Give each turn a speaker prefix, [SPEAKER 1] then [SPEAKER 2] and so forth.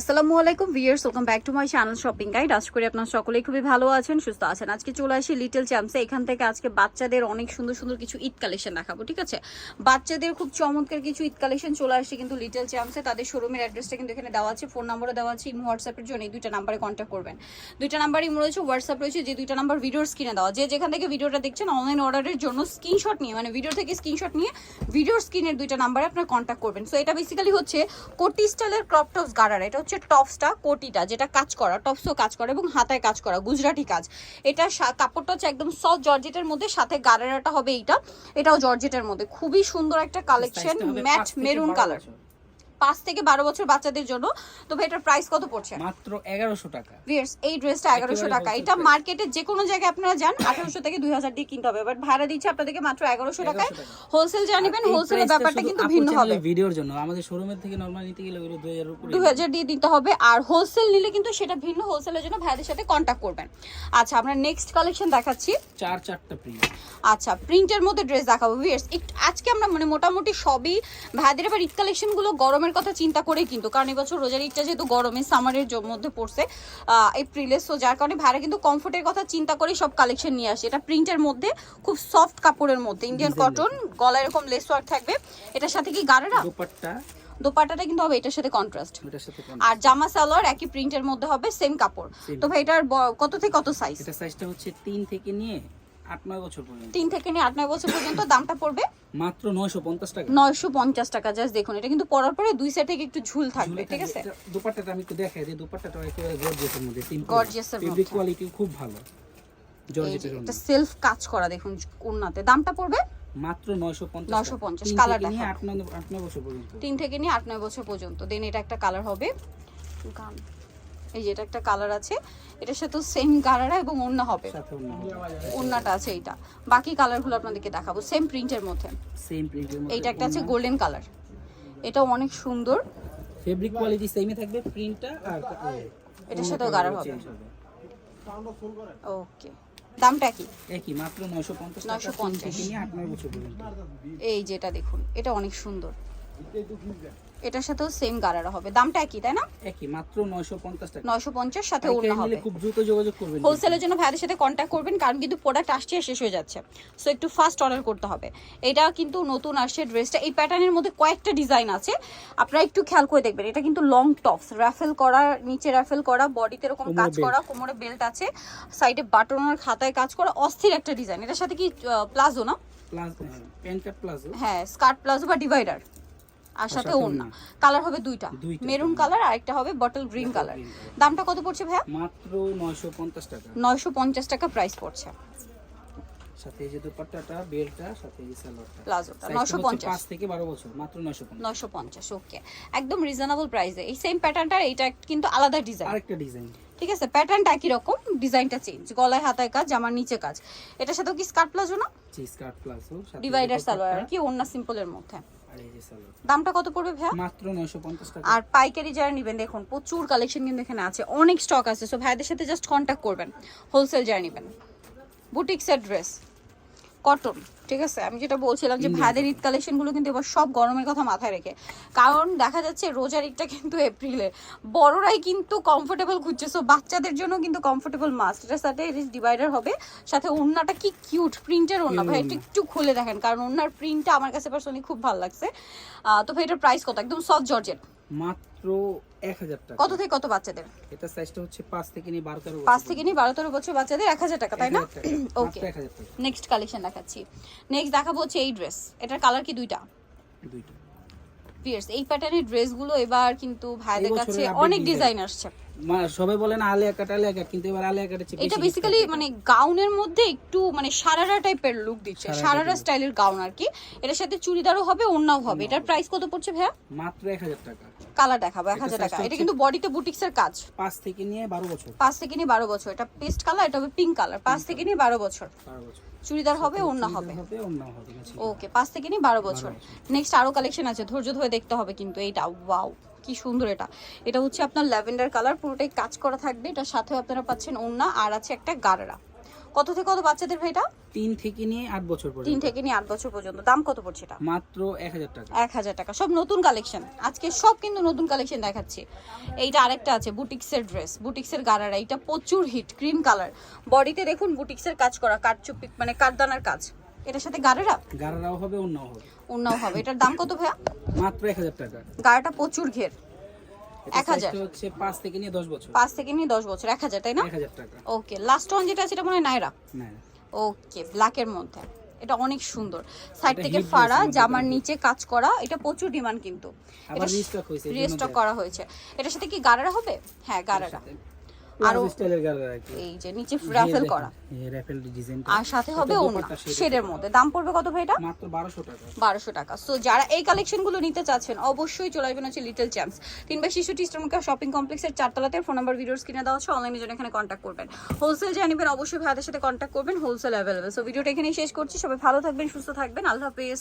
[SPEAKER 1] আসসালামু আলাইকুম viewers welcome back to my channel shopping guide আশা করি আপনার সকলেই খুবই ভালো আছেন, সুস্থ আছেন। আজকে চলে আসি লিটল চ্যাম্পসে এখান থেকে আজকে বাচ্চাদের অনেক সুন্দর সুন্দর কিছু ঈদ কালেকশন দেখাবো, ঠিক আছে? বাচ্চাদের খুব চমৎকার কিছু ঈদ কালেকশন চলে আসছে কিন্তু লিটল চ্যাম্পসে তাদের শোরুমের অ্যাড্রেসটা কিন্তু এখানে দেওয়া আছে ফোন নাম্বারও দেওয়া আছে, ইমো হোয়াটসঅ্যাপের জন্য এই দুইটা নাম্বারে কন্ট্যাক্ট করবেন। দুইটা নাম্বার ইমো রয়েছে হোয়াটসঅ্যাপ রয়েছে, যে দুইটা নাম্বার ভিডিওর স্ক্রিনে দেওয়া যে যেখান থেকে ভিডিওটা দেখছেন অনলাইন অর্ডারের জন্য স্ক্রিনশট নিয়ে মানে ভিডিও থেকে স্ক্রিনশট নিয়ে ভিডিওর স্ক্রিনের দুইটা নাম্বারে আপনার কন্ট্যাক্ট করবেন। সো এটা বেসিক্যালি হচ্ছে কোটি স্টাইলের ক্রপ টপস গাড়ার এটা হচ্ছে টপসটা কোটিটা যেটা কাজ করা টপসও কাজ করা এবং হাতায় কাজ করা গুজরাটি কাজ। এটা কাপড়টা হচ্ছে একদম সফট জর্জেটের মধ্যে সাথে গারেনাটা হবে এইটা। এটাও জর্জেটের মধ্যে। খুবই সুন্দর একটা কালেকশন ম্যাট মেরুন কালার। পাঁচ থেকে বারো বছর বাচ্চাদের জন্য। তো ভাই এটার প্রাইস কত পড়ছে?
[SPEAKER 2] মাত্র এগারোশো টাকা।
[SPEAKER 1] ভিয়ার্স এই ড্রেসটা এগারোশো টাকা। এটা। মার্কেটে যে কোনো জায়গায় আপনারা যান আঠারোশো থেকে দুই হাজার দিয়ে কিনতে হবে। বাট ভাড়া দিচ্ছে আপনাদেরকে মাত্র এগারোশো টাকায়।
[SPEAKER 2] 1100 টাকা।
[SPEAKER 1] হোলসেল যা নেবেন হোলসেলের ব্যাপারটা কিন্তু ভিন্ন হবে।
[SPEAKER 2] ভিডিওর জন্য। আমাদের শোরুমের থেকে নরমাল নিতে গেলে ওগুলো দুই হাজার
[SPEAKER 1] দুই হাজার দিয়ে দিতে হবে। আর হোলসেল নিলে কিন্তু সেটা ভিন্ন হোলসেলের জন্য ভাইদের সাথে কন্ট্যাক্ট করবেন। আচ্ছা আমরা নেক্সট কালেকশন দেখাচ্ছি।
[SPEAKER 2] চার চারটা প্রিন্ট
[SPEAKER 1] আচ্ছা প্রিন্টের মধ্যে ড্রেস দেখাবো। ভিয়ার্স আজকে আমরা মানে মোটামুটি সবই ভাইদের এবার ঈদ কালেকশনগুলো গরমের কথা চিন্তা করেই কিন্তু কারণ এবছর রোজার ঈদটা যেহেতু গরমে সামারের মধ্যে পড়ছে এপ্রিলে সো যার কারণে ভাইরা কিন্তু কমফোর্টের কথা চিন্তা করে সব কালেকশন নিয়ে আসে। এটা প্রিন্টের মধ্যে খুব সফট কাপড়ের মধ্যে ইন্ডিয়ান কটন গলায় এরকম লেস ওয়ার্ক থাকবে। এটার সাথে কি গাড়েরা
[SPEAKER 2] দোপাট্টা।
[SPEAKER 1] দোপাট্টাটা কিন্তু হবে এটার সাথে কন্ট্রাস্ট আর জামা সালোয়ার একই প্রিন্টের মধ্যে হবে সেম কাপড়। তো ভাই এটার কত থেকে কত সাইজ
[SPEAKER 2] এটা সাইজটা হচ্ছে তিন থেকে নিয়ে আট নয় বছর পর্যন্ত।
[SPEAKER 1] তিন থেকে নিয়ে আট নয় বছর পর্যন্ত দামটা পড়বে।
[SPEAKER 2] মাত্র নয়শো পঞ্চাশ টাকা।
[SPEAKER 1] নয়শো পঞ্চাশ টাকা জাস্ট দেখুন এটা কিন্তু পরার পরে দুই সাইড একটু ঝুল থাকবে ঠিক আছে?
[SPEAKER 2] দোপাট্টাটা আমি একটু দেখাই যে দোপাট্টাটা একেবারে গর্জিয়াসের মধ্যে
[SPEAKER 1] Gorgeous এর
[SPEAKER 2] ফেব্রিক কোয়ালিটি খুব ভালো। জর্জেটের
[SPEAKER 1] এটা সেলফ কাজ করা দেখুন কোনাতে দামটা পড়বে?
[SPEAKER 2] মাত্র নয়শো পঞ্চাশ
[SPEAKER 1] 950
[SPEAKER 2] তিন
[SPEAKER 1] কালার
[SPEAKER 2] নয় আট নয় বছর পর্যন্ত।
[SPEAKER 1] তিন থেকে নিয়ে আট নয় বছর পর্যন্ত। দেন এটা একটা কালার হবে। গান এই যে এটা একটা কালার আছে এটার সাথে সেম কালার এবং অন্য হবে। অন্যটা আছে এইটা। বাকি কালারগুলো আপনাদেরকে দেখাবো সেম প্রিন্টের মধ্যে।
[SPEAKER 2] সেম প্রিন্টের মধ্যে
[SPEAKER 1] এইটা একটা আছে গোল্ডেন কালার এটাও অনেক সুন্দর।
[SPEAKER 2] ফেব্রিক কোয়ালিটি সেমই থাকবে প্রিন্টটা আর
[SPEAKER 1] এটার সাথেও গাঢ় হবে। ওকে দামটা কি
[SPEAKER 2] একই মাত্র 950 টাকা
[SPEAKER 1] 950
[SPEAKER 2] তিন থেকে নিয়ে 8 9 বছর পর্যন্ত।
[SPEAKER 1] এই যেটা দেখুন এটা অনেক সুন্দর। এটার সাথেও সেম গাড়ারা হবে। দামটা একই তাই না?
[SPEAKER 2] একই মাত্র 950 টাকা।
[SPEAKER 1] নয়শো পঞ্চাশ সাথে অন্য
[SPEAKER 2] পাইকারি
[SPEAKER 1] হবে।
[SPEAKER 2] খুব দ্রুত যোগাযোগ করবেন
[SPEAKER 1] হোলসেলের জন্য ভাইদের সাথে কন্ট্যাক্ট করবেন কারণ কিন্তু প্রোডাক্ট আসছে শেষ হয়ে যাচ্ছে। সো একটু ফাস্ট অর্ডার করতে হবে। এটা কিন্তু নতুন আসছে ড্রেসটা এই প্যাটার্নের মধ্যে কয়েকটা ডিজাইন আছে। আপনারা একটু খেয়াল করে দেখবেন এটা কিন্তু লং টপস র্যাফেল করা নিচে র্যাফেল করা বডিতে এরকম কাজ করা কোমরে বেল্ট আছে। সাইডে বাটনের খাতায় কাজ করা অস্থির একটা ডিজাইন এটার সাথে কি প্লাজো না?
[SPEAKER 2] Plus pant palazzo.
[SPEAKER 1] হ্যাঁ স্কার্ট প্লাজো বা ডিভাইডার আর সাথে
[SPEAKER 2] সাথে
[SPEAKER 1] ওড়না। কালার হবে দুইটা। মেরুন কালার আর একটা হবে বটল গ্রিন কালার দামটা কত পড়ছে ভাইয়া?
[SPEAKER 2] মাত্র 950 টাকা।
[SPEAKER 1] নয়শো পঞ্চাশ টাকা প্রাইস পড়ছে।
[SPEAKER 2] সাথে যে দুপাট্টাটা বেল্টটা সাথে এই যে সালোয়ারটা।
[SPEAKER 1] প্লাজোটা।
[SPEAKER 2] Size টা
[SPEAKER 1] নয়শো
[SPEAKER 2] হচ্ছে
[SPEAKER 1] পঞ্চাশ।
[SPEAKER 2] পাঁচ থেকে 12 বছর মাত্র 950
[SPEAKER 1] নয়শো পঞ্চাশ ওকে একদম রিজনেবল প্রাইসে এই সেম প্যাটার্নটা এটা কিন্তু আলাদা ডিজাইন
[SPEAKER 2] আরেকটা ডিজাইন
[SPEAKER 1] ঠিক আছে? প্যাটার্নটা একই রকম ডিজাইনটা চেঞ্জ গলায় হাতায় কাজ জামার নিচে কাজ। এটার সাথেও কি স্কার্ট প্লাজো না?
[SPEAKER 2] জি স্কার্ট প্লাজো সাথে
[SPEAKER 1] ডিভাইডার সালোয়ার কি অন্য সিম্পলের মধ্যে। দামটা কত পড়বে ভাইয়া?
[SPEAKER 2] মাত্র 950 টাকা।
[SPEAKER 1] আর পাইকারি যারা নেবেন দেখুন প্রচুর কালেকশন কিন্তু এখানে আছে। অনেক স্টক আছে সো ভাইদের সাথে জাস্ট কন্টাক্ট করবেন। হোলসেল যারা নেবেন। বুটিক্সের ড্রেস কটন ঠিক আছে? আমি যেটা বলছিলাম যে ভাইদের ঈদ কালেকশনগুলো কিন্তু এবার সব গরমের কথা মাথায় রেখে। কারণ দেখা যাচ্ছে রোজার ঈদটা কিন্তু এপ্রিলে। বড়রাই কিন্তু কমফোর্টেবল খুঁজছে। সো বাচ্চাদের জন্য কিন্তু কমফোর্টেবল মাস্ট এটার সাথে ডিভাইডার হবে। সাথে ওড়নাটা কি কিউট প্রিন্টের ওড়না। ভাই একটু একটু খুলে দেখেন। কারণ ওড়নার প্রিন্টটা আমার কাছে পার্সোনালি খুব ভালো লাগছে। তো ভাই এটার প্রাইস কত? একদম সফট জর্জেট
[SPEAKER 2] মাত্র 1000 টাকা।
[SPEAKER 1] কত থেকে কত বাচ্চাদের?
[SPEAKER 2] এটা সাইজটা হচ্ছে 5 থেকে নিয়ে 12 13
[SPEAKER 1] পাঁচ থেকে নিয়ে বারো তেরো বছর বাচ্চাদের এক হাজার টাকা তাই না? ওকে
[SPEAKER 2] ওকে 1000 টাকা।
[SPEAKER 1] নেক্সট কালেকশন দেখাচ্ছি। নেক্সট দেখাবো হচ্ছে এই ড্রেস এটার কালার কি দুইটা?
[SPEAKER 2] দুইটা।
[SPEAKER 1] পিয়ার্স এই প্যাটার্নের ড্রেসগুলো এবার কিন্তু ভাইদের কাছে অনেক ডিজাইন আসছে।
[SPEAKER 2] সবাই বলেন আলিয়া কাট আলিয়া কাট কিন্তু এবার আলিয়া কাটের
[SPEAKER 1] এটা বেসিক্যালি মানে গাউনের মধ্যে একটু মানে সারারা টাইপের লুক দিচ্ছে
[SPEAKER 2] সারারা
[SPEAKER 1] স্টাইলের গাউন আর কি। এটার সাথে চুড়িদারও হবে ওড়নাও হবে। এটার প্রাইস কত পড়ছে ভাইয়া?
[SPEAKER 2] মাত্র 1000 টাকা।
[SPEAKER 1] কালার দেখাবো এক
[SPEAKER 2] এটা
[SPEAKER 1] হাজার
[SPEAKER 2] size
[SPEAKER 1] টাকা এটা কিন্তু বডিতে বুটিক্সের কাজ।
[SPEAKER 2] 5 থেকে নিয়ে 12 বছর।
[SPEAKER 1] পাঁচ থেকে নিয়ে বারো বছর। এটা পেস্ট কালার এটা হবে পিঙ্ক কালার পাঁচ থেকে নিয়ে বারো বছর।
[SPEAKER 2] 12 বছর।
[SPEAKER 1] চুড়িদার হবে ওড়না হবে।
[SPEAKER 2] না
[SPEAKER 1] ওকে পাঁচ থেকে নিয়ে বারো বছর। নেক্সট আরও কালেকশন আছে ধৈর্য ধরে দেখতে হবে কিন্তু এইটা। ওয়াও কি সুন্দর এটা। এটা হচ্ছে আপনার ল্যাভেন্ডার কালার পুরোটাই কাজ করা থাকবে। এটার সাথেও আপনারা পাচ্ছেন ওড়না আর আছে একটা গাড়রা কত থেকে কত বাচ্চাদের ভাইটা
[SPEAKER 2] তিন থেকে নিয়ে আট বছর
[SPEAKER 1] তিন থেকে নিয়ে আট বছর পর্যন্ত। দাম কত পড়ছে এটা?
[SPEAKER 2] মাত্র এক হাজার টাকা।
[SPEAKER 1] এক হাজার টাকা। সব নতুন কালেকশন। আজকে সব কিন্তু নতুন কালেকশন দেখাচ্ছি। এইটা আরেকটা আছে বুটিক্সের ড্রেস বুটিক্সের গারারা। এটা প্রচুর হিট ক্রিম কালার। বডিতে দেখুন বুটিক্সের কাজ করা কাঠচুপি মানে কাঠদানার কাজ। এটার সাথে গারেরা
[SPEAKER 2] গারারাও হবে অন্যও হবে।
[SPEAKER 1] অন্যও হবে। এটার দাম কত ভাইয়া?
[SPEAKER 2] মাত্র এক হাজার টাকা।
[SPEAKER 1] গাড়াটা প্রচুর ঘের।
[SPEAKER 2] এটা
[SPEAKER 1] এক হাজার।
[SPEAKER 2] size টা হচ্ছে পাঁচ থেকে নিয়ে দশ বছর।
[SPEAKER 1] পাঁচ থেকে নিয়ে দশ বছর। এক হাজার তাই না?
[SPEAKER 2] এক হাজার টাকা।
[SPEAKER 1] ওকে লাস্ট ওয়ান যেটা আছে এটা মনে হয় নাইরা ওকে ব্ল্যাকের মধ্যে। এটা অনেক সুন্দর। সাইড থেকে ফাড়া জামার নিচে কাজ করা এটা প্রচুর ডিমান্ড কিন্তু।
[SPEAKER 2] হয়েছে,
[SPEAKER 1] রিস্টক করা হয়েছে। এটার সাথে কি গারারা হবে? হ্যাঁ গারারা আরো-
[SPEAKER 2] স্টাইলের
[SPEAKER 1] এই যে নিচে রাফেল করা।
[SPEAKER 2] র্যাফেল ডিজাইন
[SPEAKER 1] আর সাথে হবে অন্য শেডের মধ্যে। দাম পড়বে কত ভাই এটা?
[SPEAKER 2] মাত্র বারোশো টাকা।
[SPEAKER 1] বারোশো টাকা। সো যারা এই কালেকশনগুলো নিতে চাচ্ছেন অবশ্যই চলে আসবেন হচ্ছে লিটল চ্যাম্পস কিংবা শিশুটি স্টমকা শপিং কমপ্লেক্সের চারতলাতে। ফোন নাম্বার ভিডিওস কিনে দেওয়া হচ্ছে অনলাইনে জন্য এখানে কন্ট্যাক্ট করবেন। হোলসেল জানিবেন অবশ্যই ভাইদের সাথে কন্ট্যাক্ট করবেন। হোলসেল অ্যাভেলেবেল সো ভিডিওটা এখানেই শেষ করছি। সবাই ভালো থাকবেন সুস্থ থাকবেন। আল্লাহ হাফেজ।